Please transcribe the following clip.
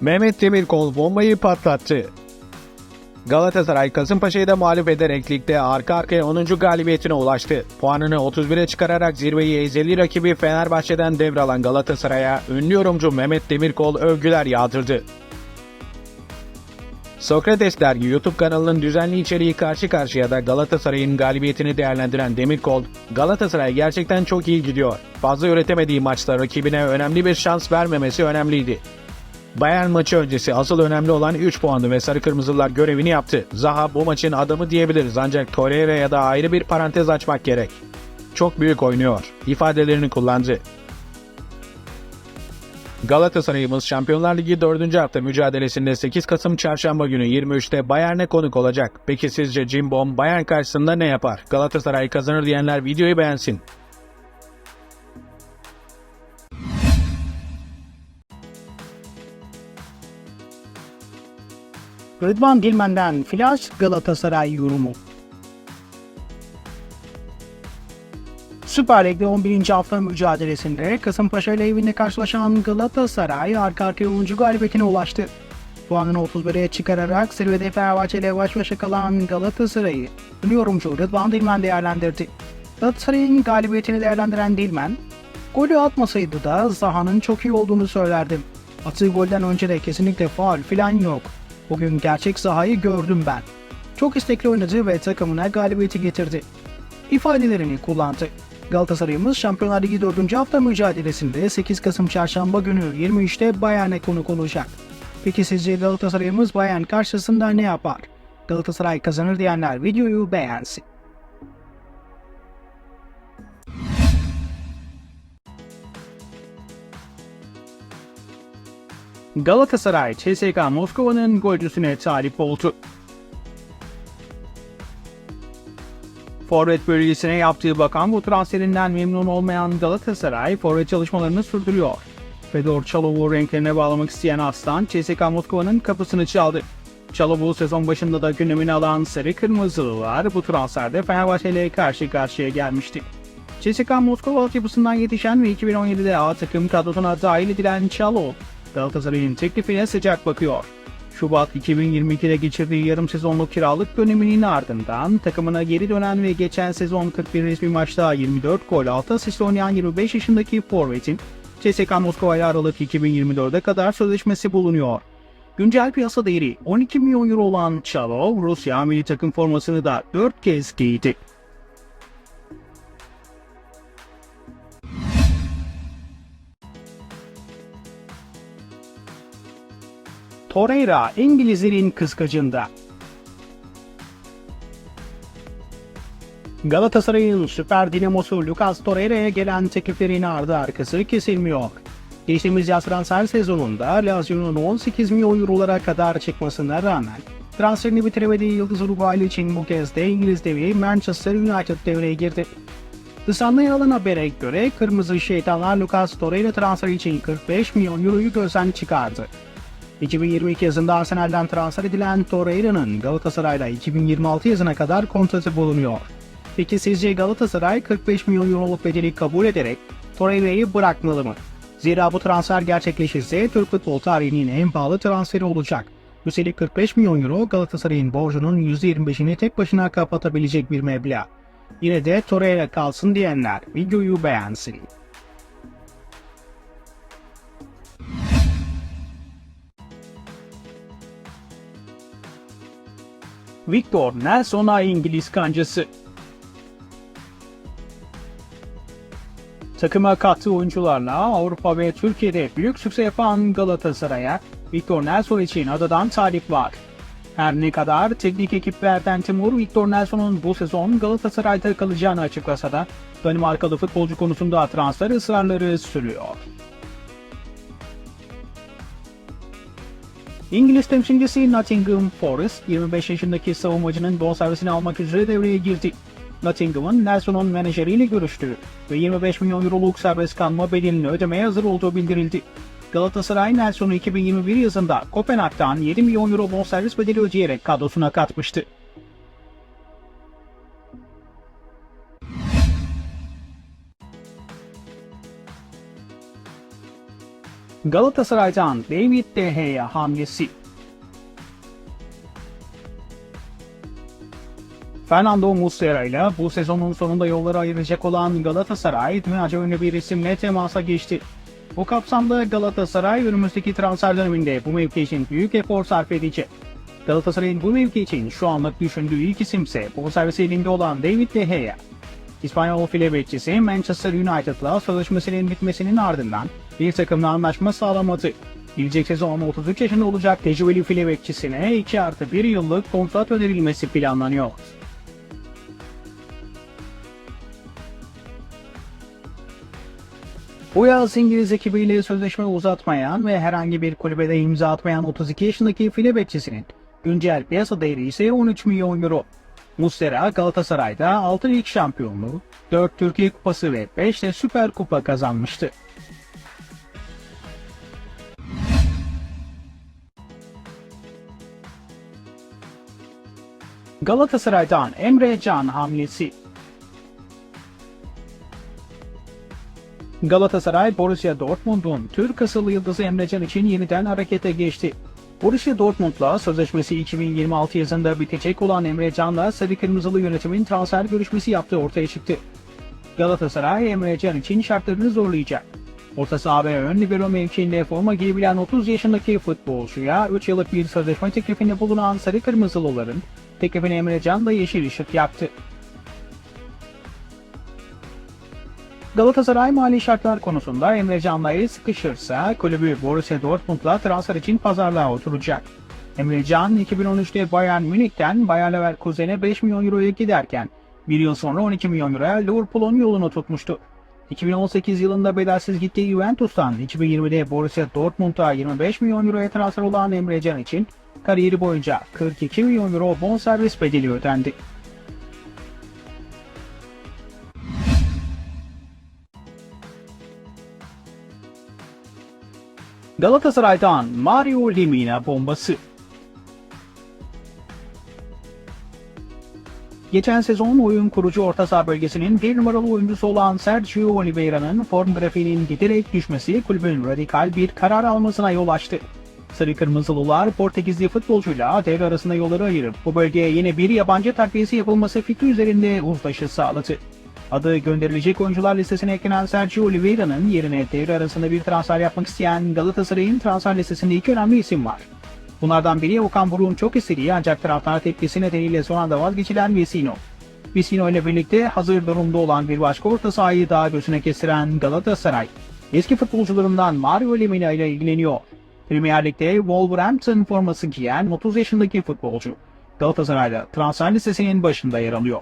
Mehmet Demirkol bombayı patlattı. Galatasaray Kasımpaşa'yı da mağlup ederek ligde arka arkaya 10. galibiyetine ulaştı. Puanını 31'e çıkararak zirveyi ezeli rakibi Fenerbahçe'den devralan Galatasaray'a ünlü yorumcu Mehmet Demirkol övgüler yağdırdı. Sokrates Dergi YouTube kanalının düzenli içeriği karşı karşıya da Galatasaray'ın galibiyetini değerlendiren Demirkol, Galatasaray gerçekten çok iyi gidiyor. Fazla üretemediği maçta rakibine önemli bir şans vermemesi önemliydi. Bayern maçı öncesi asıl önemli olan 3 puandı ve Sarı Kırmızılar görevini yaptı. Zaha bu maçın adamı diyebiliriz ancak Torreira'ya da ayrı bir parantez açmak gerek. Çok büyük oynuyor ifadelerini kullandı. Galatasaray'ımız Şampiyonlar Ligi 4. hafta mücadelesinde 8 Kasım Çarşamba günü 23'te Bayern'e konuk olacak. Peki sizce Cimbom Bayern karşısında ne yapar? Galatasaray kazanır diyenler videoyu beğensin. Rıdvan Dilmen'den Flash Galatasaray yorumu. Süper Lig'de 11. hafta mücadelesinde Kasımpaşa ile evinde karşılaşan Galatasaray arka arkaya 10. galibiyetine ulaştı. Puanını 31'e çıkararak zirvede Fenerbahçe ile baş başa kalan Galatasaray'ı yorumcu Rıdvan Dilmen değerlendirdi. Galatasaray'ın galibiyetini değerlendiren Dilmen, golü atmasaydı da Zaha'nın çok iyi olduğunu söylerdim. Attığı golden önce de kesinlikle faul filan yok. Bugün gerçek Zaha'yı gördüm ben. Çok istekli oynadı ve takımına galibiyeti getirdi. İfadelerini kullandı. Galatasaray'ımız Şampiyonlar Ligi 4. hafta mücadelesinde 8 Kasım Çarşamba günü 23'te Bayern'e konuk olacak. Peki sizce Galatasaray'ımız Bayern karşısında ne yapar? Galatasaray kazanır diyenler videoyu beğensin. Galatasaray, CSKA Moskova'nın golcüsüne talip oldu. Forvet bölgesine yaptığı bakan bu transferinden memnun olmayan Galatasaray forvet çalışmalarını sürdürüyor. Fedor Çalov'u renklerine bağlamak isteyen Aslan, CSKA Moskova'nın kapısını çaldı. Çalov'u sezon başında da gündemine alan Sarı Kırmızılılar bu transferde Fenerbahçe ile karşı karşıya gelmişti. CSKA Moskova altyapısından yetişen ve 2017'de A takım kadrosuna dahil edilen Çalov, Galatasaray'ın teklifine sıcak bakıyor. Şubat 2022'de geçirdiği yarım sezonluk kiralık döneminin ardından takımına geri dönen ve geçen sezon 41 resmi maçta 24 gol 6 asist oynayan 25 yaşındaki forvetin CSKA Moskova ile Aralık 2024'e kadar sözleşmesi bulunuyor. Güncel piyasa değeri 12 milyon euro olan Çalov, Rusya milli takım formasını da 4 kez giydi. Torreira İngilizlerin kıskacında. Galatasaray'ın süper dinamosu Lucas Torreira'ya gelen tekliflerin ardı arkası kesilmiyor. Geçtiğimiz yaz transfer sezonunda Lazio'nun 18 milyon eurolara kadar çıkmasına rağmen transferini bitiremediği Yıldız Uruguaylı için bu kez de İngiliz devi Manchester United devreye girdi. Sun'da yer alan habere göre Kırmızı Şeytanlar Lucas Torreira transferi için 45 milyon euroyu gözden çıkardı. 2022 yazında Arsenal'den transfer edilen Torreira'nın Galatasaray'la 2026 yazına kadar kontratı bulunuyor. Peki sizce Galatasaray 45 milyon euroluk bedeli kabul ederek Torreira'yı bırakmalı mı? Zira bu transfer gerçekleşirse Türk futbol tarihinin en pahalı transferi olacak. Üstelik 45 milyon euro Galatasaray'ın borcunun %25'ini tek başına kapatabilecek bir meblağ. Yine de Torreira kalsın diyenler videoyu beğensin. Victor Nelson'a İngiliz kancası. Takıma kattığı oyuncularla Avrupa ve Türkiye'de büyük sükse yapan Galatasaray'a Victor Nelson için adadan talip var. Her ne kadar teknik ekiplerden Timur Victor Nelson'un bu sezon Galatasaray'da kalacağını açıklasa da Danimarkalı futbolcu konusunda transfer ısrarları sürüyor. İngiliz temsilcisi Nottingham Forest 25 yaşındaki savunmacının bonservisini almak üzere devreye girdi. Nottingham'ın Nelson'un menajeriyle görüştü ve 25 milyon euroluk serbest kalma bedelini ödemeye hazır olduğu bildirildi. Galatasaray Nelson'u 2021 yazında Kopenhag'dan 7 milyon euro bonservis bedeli ödeyerek kadrosuna katmıştı. Galatasaray'dan David De Gea hamlesi. Fernando Muslera ile bu sezonun sonunda yolları ayıracak olan Galatasaray dünyaca ünlü bir isimle temasa geçti. Bu kapsamda Galatasaray önümüzdeki transfer döneminde bu mevki için büyük efor sarf edecek. Galatasaray'ın bu mevki için şu anlık düşündüğü ilk isimse bonservisi elinde olan David De Gea. İspanyol file bekçisi Manchester United'la sözleşmesinin bitmesinin ardından bir takımla anlaşma sağlamadı. Gelecek sezon 33 yaşında olacak tecrübeli file bekçisine 2 artı 1 yıllık kontrat önerilmesi planlanıyor. Bu yaz İngiliz ekibiyle sözleşme uzatmayan ve herhangi bir kulübede imza atmayan 32 yaşındaki file bekçisinin güncel piyasa değeri ise 13 milyon euro. Muslera Galatasaray'da 6 lig şampiyonluğu, 4 Türkiye Kupası ve 5 de Süper Kupa kazanmıştı. Galatasaray'dan Emre Can hamlesi Galatasaray Borussia Dortmund'un Türk asıllı yıldızı Emre Can için yeniden harekete geçti. Borussia Dortmund'la sözleşmesi 2026 yazında bitecek olan Emre Can'la Sarı Kırmızılı yönetimin transfer görüşmesi yaptığı ortaya çıktı. Galatasaray Emre Can için şartlarını zorlayacak. Orta saha ve ön libero mevkiinde forma giyebilen 30 yaşındaki futbolcuya 3 yıllık bir sözleşme teklifinde bulunan Sarı Kırmızılıların teklifine Emre Can da yeşil ışık yaktı. Galatasaray mali şartlar konusunda Emre Can'la el sıkışırsa kulübü Borussia Dortmund'la transfer için pazarlığa oturacak. Emre Can 2013'te Bayern Münih'ten Bayer Leverkusen'e 5 milyon euroya giderken bir yıl sonra 12 milyon euroya Liverpool'un yolunu tutmuştu. 2018 yılında bedelsiz gittiği Juventus'tan 2020'de Borussia Dortmund'a 25 milyon euroya transfer olan Emre Can için kariyeri boyunca 42 milyon euro bonservis bedeli ödendi. Galatasaray'dan Mario Lemina bombası. Geçen sezon oyun kurucu orta saha bölgesinin bir numaralı oyuncusu olan Sergio Oliveira'nın form grafiğinin giderek düşmesi kulübün radikal bir karar almasına yol açtı. Sarı Kırmızılılar Portekizli futbolcuyla devre arasında yolları ayırıp bu bölgeye yine bir yabancı takviyesi yapılması fikri üzerinde uzlaşı sağladı. Adı gönderilecek oyuncular listesine eklenen Sergio Oliveira'nın yerine devre arasında bir transfer yapmak isteyen Galatasaray'ın transfer listesinde iki önemli isim var. Bunlardan biri Okan Buruk'un çok istediği ancak taraftar tepkisi nedeniyle son anda vazgeçilen Vecino. Vecino ile birlikte hazır durumda olan bir başka orta sahayı daha gözüne kestiren Galatasaray, eski futbolcularından Mario Lemina ile ilgileniyor. Premier Lig'de Wolverhampton forması giyen 30 yaşındaki futbolcu, Galatasaray'da transfer listesinin başında yer alıyor.